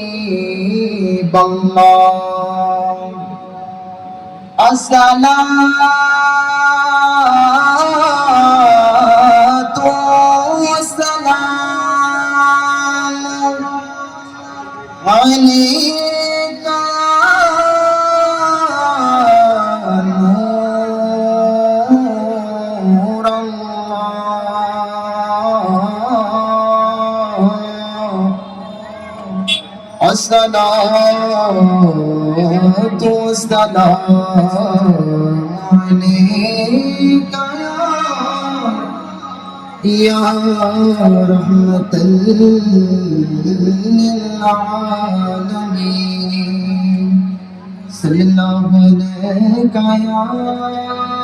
حبيب الله الصلاة الله الصلاة والسلام عليك يا رحمة للعالمين صلى الله عليك يا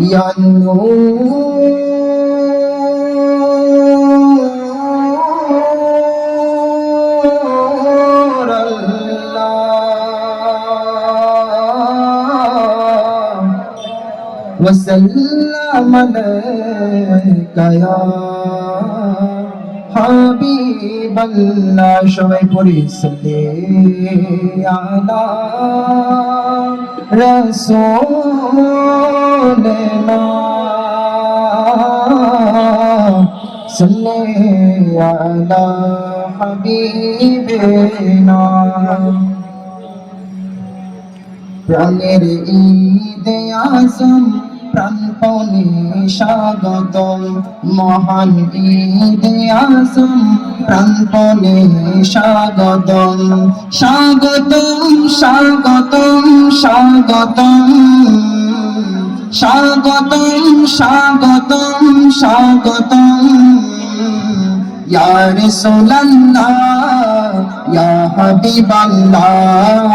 يا نور الله وسلم عليك يا হাবিব আল্লাহ সবাই পড়ি সালে আলা রসুলনা সালে আলা হাবিবনা। প্রাণের ঈদ আজম প্রাণপণে স্বাগত মহান ঈদে আসম। প্রাণপণে স্বাগত স্বাগত স্বাগত স্বাগত স্বাগত স্বাগত স্বাগত ইয়ার সোলাল্লাহ ইয়া হাবিব আল্লাহ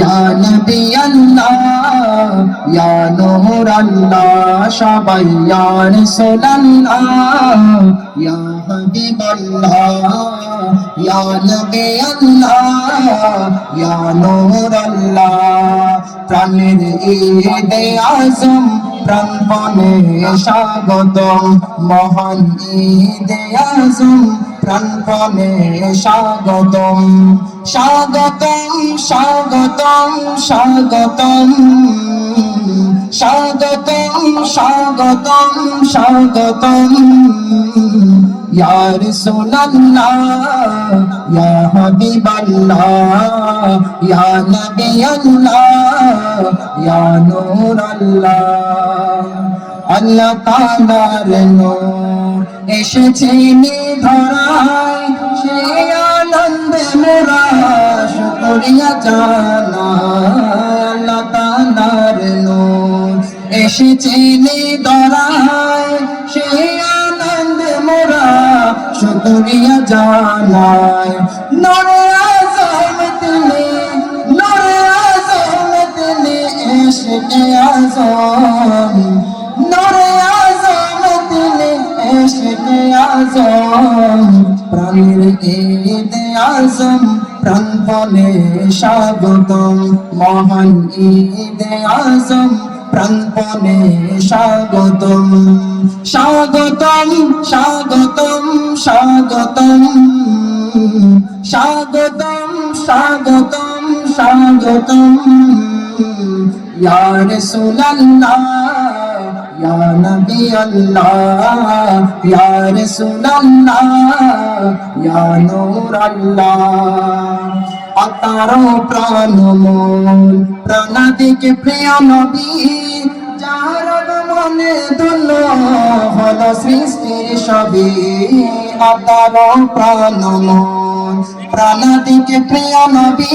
ইয়া নবী আল্লাহ ইয়া নূর আল্লাহ সবাই ইয়া রাসূল আল্লাহ ইয়া হাবিব আল্লাহ ইয়া নবী আল্লাহ ইয়া নূর আল্লাহ প্রাণের ঈদে আজম, প্রাণ বনে স্বাগতম, মহান ঈদে আজম। প্রাণপণে স্বাগতম স্বাগতম স্বাগতম স্বাগতম স্বাগতম স্বাগতম স্বাগতম। ইয়ার সোনাল্লা ইয়া হাবিবাল্লা, ইয়া নবী আল্লাহ ইয়া নূর। আল্লাহ এসেছে নিধরায়, সেই আনন্দে মোরা আল্লাহ তাআলার নূর। এসেছে নিধরায়, সেই আনন্দে মোরা শুকরিয়া জানাই নরে আজম তিনি, নরে আজম তিনি এসকে আজম। আজম, প্রাণীর ঈদ আজম, প্রাণপণে স্বাগতম। মহান ঈদ আজম, প্রাণপণে স্বাগতম। স্বাগতম স্বাগতম স্বাগতম। স্বাগতম স্বাগতম স্বাগতম। ইয়া রাসূলুল্লাহ। ইয়া নবী আল্লাহ, ইয়া রাসূলুল্লাহ, ইয়া নূর আল্লাহ আতারো প্রাণ মন প্রাণাদিকে প্রিয় নবী, যার মনে ধন্য হলো সৃষ্টির সবই আতারো প্রাণ মন প্রাণাদিকে প্রিয় নবী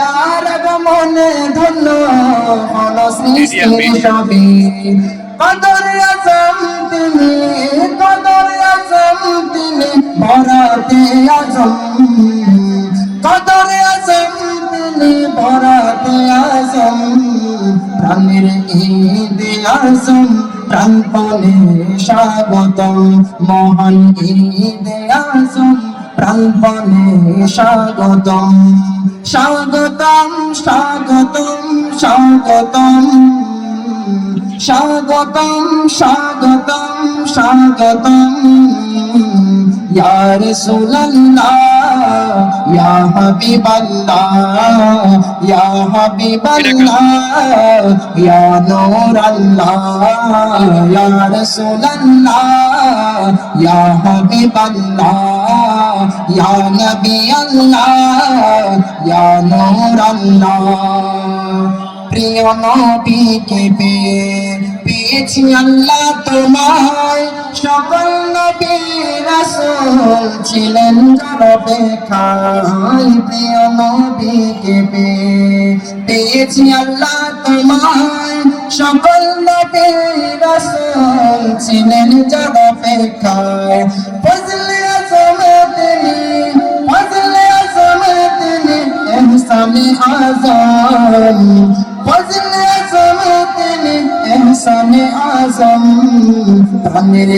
যার মনে ধন্য হলো সৃষ্টির সবই কদর আজম তিনি কদর আজম তিনি ভরাতে আজম। কদর আজম তিনি ভরাতে আজম। প্রাণের ঈদ আজম প্রাণপণে স্বাগতম। মহান ঈদ আজম প্রাণপণে স্বাগতম। স্বাগতম স্বাগতম স্বাগতম। স্বাগতম স্বাগতম স্বাগতম। ইয়ার রাসূলুল্লাহ। ইয়া হাবিবাল্লাহ ইয়া হাবিবাল্লাহ, ইয়া নূরাল্লাহ, ইয়া রাসূলুল্লাহ, ইয়া হাবিবাল্লাহ, ইয়া নবিয়াল্লাহ, ইয়া নূরাল্লাহ। প্রিয় নবীকে পেয়ে পেয়েছি আল্লাহ তোমায়। সকল নবী রাসূল ছিলেন জরবে খাই প্রিয় নবীকে পেয়ে। পেয়েছি আল্লাহ তোমায়। সকল নবী রাসূল ছিলেন জরবে খাই ফজলে আজমে তিনি ফজলে আজমে এহসানে আজম। ফজলে আজম তিনি এহসানে আজম প্রাণের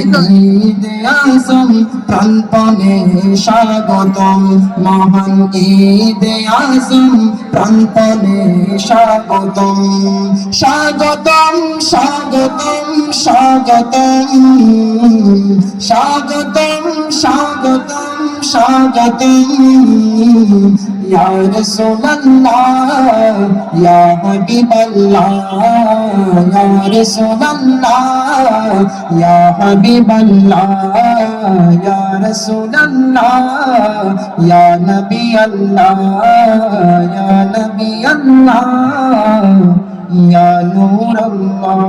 স্বাগতম মহান ঈদ আজম প্রাণপণে স্বাগতম স্বাগতম স্বাগতম স্বাগতম স্বাগতম স্বাগতম স্বাগতম ইয়া রাসূলুল্লাহ ইয়া হাবিবাল্লাহ ইয়া রাসূলুল্লাহ ইয়া হাবিবাল্লাহ ইয়া রাসূলুল্লাহ ইয়া নবী আল্লাহ ইয়া নবী আল্লাহ ইয়া নূর আল্লাহ